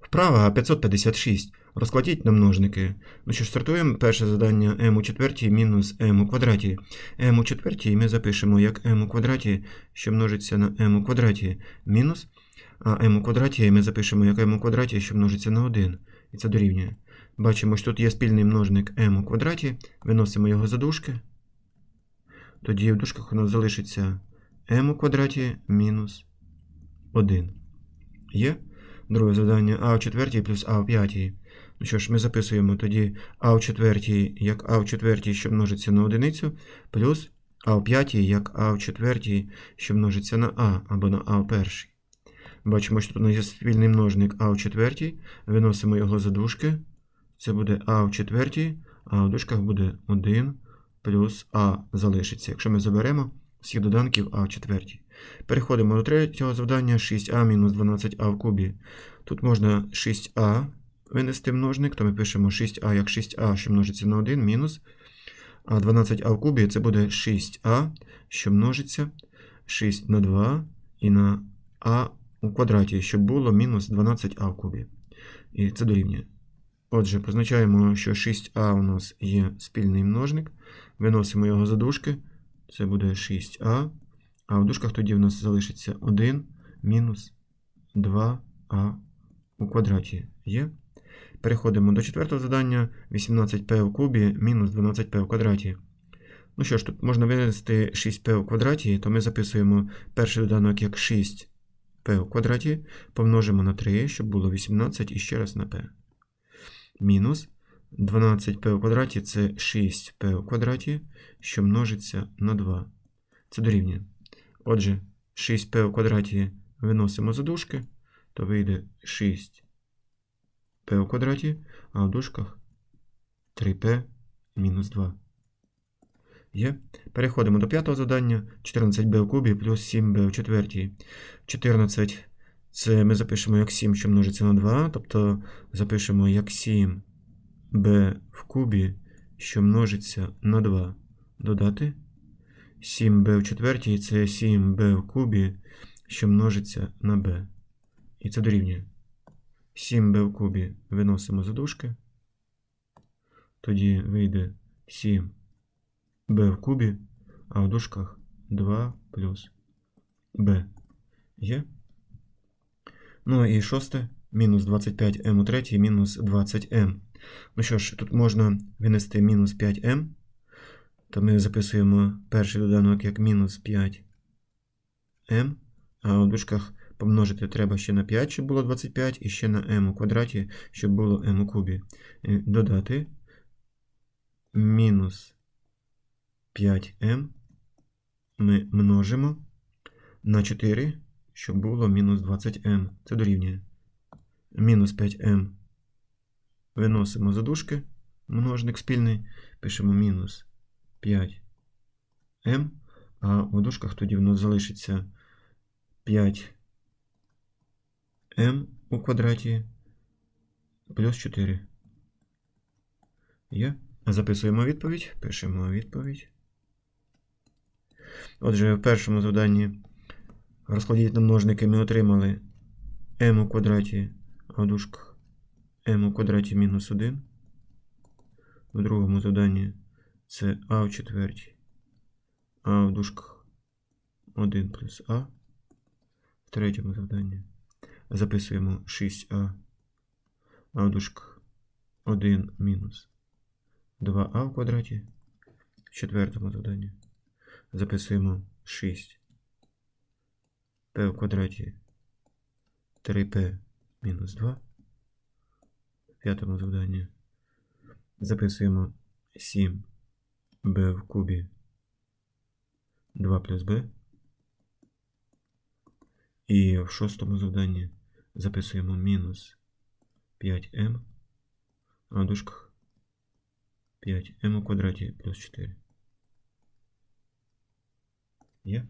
Вправа 556. Розкладіть на множники. Ну що ж, стартуємо. Перше завдання m у четвертій мінус m у квадраті. m у четвертій ми запишемо як m у квадраті, що множиться на m у квадраті, мінус. А m у квадраті ми запишемо як m у квадраті, що множиться на 1. І це дорівнює. Бачимо, що тут є спільний множник m у квадраті. Виносимо його за дужки. Тоді в дужках у нас залишиться m у квадраті мінус 1. Є? Друге завдання а в четвертій плюс а в п'ятій. Ну що ж, ми записуємо тоді а в четвертій як а в четвертій, що множиться на одиницю, плюс а в п'ятій як а в четвертій, що множиться на а або на а в першій. Бачимо, що тут у нас є спільний множник а в четвертій. Виносимо його за дужки. Це буде а в четвертій, а в дужках буде 1 плюс а залишиться. Якщо ми заберемо всіх доданків а в четвертій. Переходимо до третього завдання 6а мінус 12а в кубі. Тут можна 6а винести множник, то ми пишемо 6а як 6а, що множиться на 1, мінус. А 12а в кубі це буде 6а, що множиться 6 на 2 і на а у квадраті, щоб було мінус 12а в кубі. І це дорівнює. Отже, позначаємо, що 6а у нас є спільний множник. Виносимо його за дужки. Це буде 6а. А в дужках тоді в нас залишиться 1 мінус 2а у квадраті є. Переходимо до четвертого завдання. 18p у кубі мінус 12p у квадраті. Ну що ж, тут можна винести 6p у квадраті, то ми записуємо перший доданок як 6p у квадраті, помножимо на 3, щоб було 18 і ще раз на p. Мінус 12p у квадраті це 6p у квадраті, що множиться на 2. Це дорівнює. Отже, 6p у квадраті виносимо за дужки, то вийде 6p у квадраті, а в дужках 3p мінус 2. Є. Переходимо до п'ятого завдання. 14b у кубі плюс 7b у четвертій. 14 це ми запишемо як 7, що множиться на 2, тобто запишемо як 7b в кубі, що множиться на 2. Додати. 7b в четвертій це 7b в кубі, що множиться на b. І це дорівнює. 7b в кубі виносимо за дужки. Тоді вийде 7b в кубі, а в дужках 2 плюс b. Є? Ну і шосте. Мінус 25m у третій, мінус 20m. Ну що ж, тут можна винести мінус 5m. То ми записуємо перший доданок як мінус 5m, а у дужках помножити треба ще на 5, щоб було 25, і ще на m у квадраті, щоб було m у кубі. Додати мінус 5m ми множимо на 4, щоб було мінус 20m. Це дорівнює. Мінус 5m виносимо за дужки, множник спільний, пишемо мінус 5m, а у дужках тоді в нас залишиться 5m у квадраті плюс 4. Є. Записуємо відповідь, пишемо відповідь. Отже, в першому завданні розкладіть на множники ми отримали m у квадраті, а в дужках m у квадраті мінус 1. В другому завданні це а в четвертій, а в дужках 1 плюс а. В третьому завданні записуємо 6а, а в дужках 1 мінус 2а в квадраті. В четвертому завданні записуємо 6 p в квадраті 3p мінус 2. В п'ятому завданні записуємо 7 b в кубе 2 плюс b. І в шостому завданні записуємо мінус 5m, а в дужках 5m у квадраті плюс 4. Є?